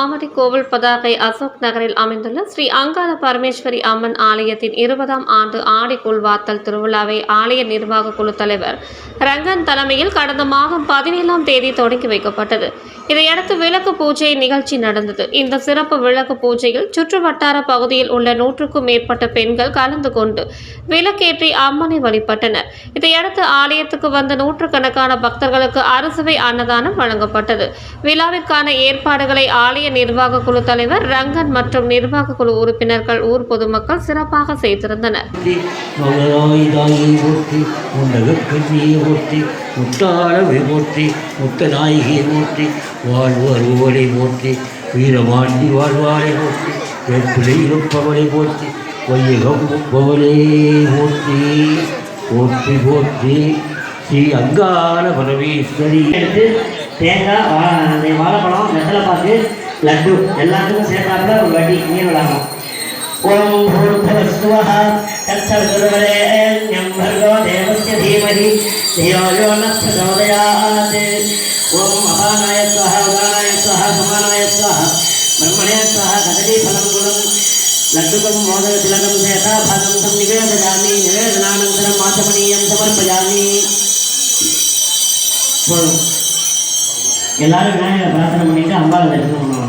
மாமடி கோவில் பதாகை அசோக் நகரில் அமைந்துள்ள ஸ்ரீ அங்காள பரமேஸ்வரி அம்மன் ஆலயத்தின் இருபதாம் ஆண்டு ஆடி குள்வாத்தல் திருவிழாவை ஆலய நிர்வாக குழு தலைவர் ரங்கன் தலைமையில் கடந்த மாதம் பதினேழாம் தேதி தொடங்கி வைக்கப்பட்டது. இதையடுத்து விளக்கு பூஜை நிகழ்ச்சி நடந்தது. இந்த சிறப்பு விளக்கு பூஜையில் சுற்று வட்டார பகுதியில் உள்ள நூற்றுக்கும் மேற்பட்ட பெண்கள் கலந்து கொண்டு விளக்கேற்றி அம்மனை வழிபட்டனர். இதையடுத்து ஆலயத்துக்கு வந்த நூற்றுக்கணக்கான பக்தர்களுக்கு அறுசுவை அன்னதானம் வழங்கப்பட்டது. விழாவிற்கான ஏற்பாடுகளை ஆலய நிர்வாக குழு தலைவர் ரங்கன் மற்றும் நிர்வாக குழு உறுப்பினர்கள் ஊர் பொதுமக்கள் சிறப்பாக செய்திருந்தனர். போற்றி மகளாய் தாயை போற்றி உண்டகக்கண்ணியை போற்றி முத்தாளவை போற்றி முத்த நாயகியை போற்றி வாழ்வார் போற்றி வீரமாண்டி வாழ்வாரை போற்றி வேப்பிலை இருப்பவளை போற்றி வையகம் முப்பவளே போற்றி போற்றி போற்றி ஸ்ரீ அங்காள பரமேஸ்வரி. எடுத்து தேங்காய் வாழைப்பழம் வெத்தலை பாக்கு லட்டு எல்லாத்துக்கும் சேர்த்தாப்புல ஒரு வட்டி நீர் விளாடணும் ஓம் பூர்பவஸ்துவः தத்சவிதுர்வரேண்யம் भर्गो देवस्य धीमहि धियो यो न प्रचोदयात् ஓம் அபானாய ஸ்வஹ உதானாய ஸ்வஹ சமானாய ஸ்வஹ பிரம்மணே ஸ்வஹ கதலீஃபலம் குலம் லட்டுகம் மோதக திலகம் சேதா பாதம் தம் நிவேதயாமி நிவேதனானந்தரம் ஆச்சமணீயம் சமர்ப்பயாமி போதும் எல்லாரும் விநாயகரை பிரார்த்தனை பண்ணிட்டு அம்பாவை தரிசனம் பண்ணுவாங்க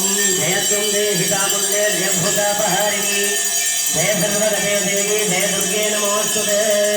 जयत्वं देहितामुल्ले जयभूतापहारिणी जय सर्वगते देवी जय दुर्गे नमोऽस्तुते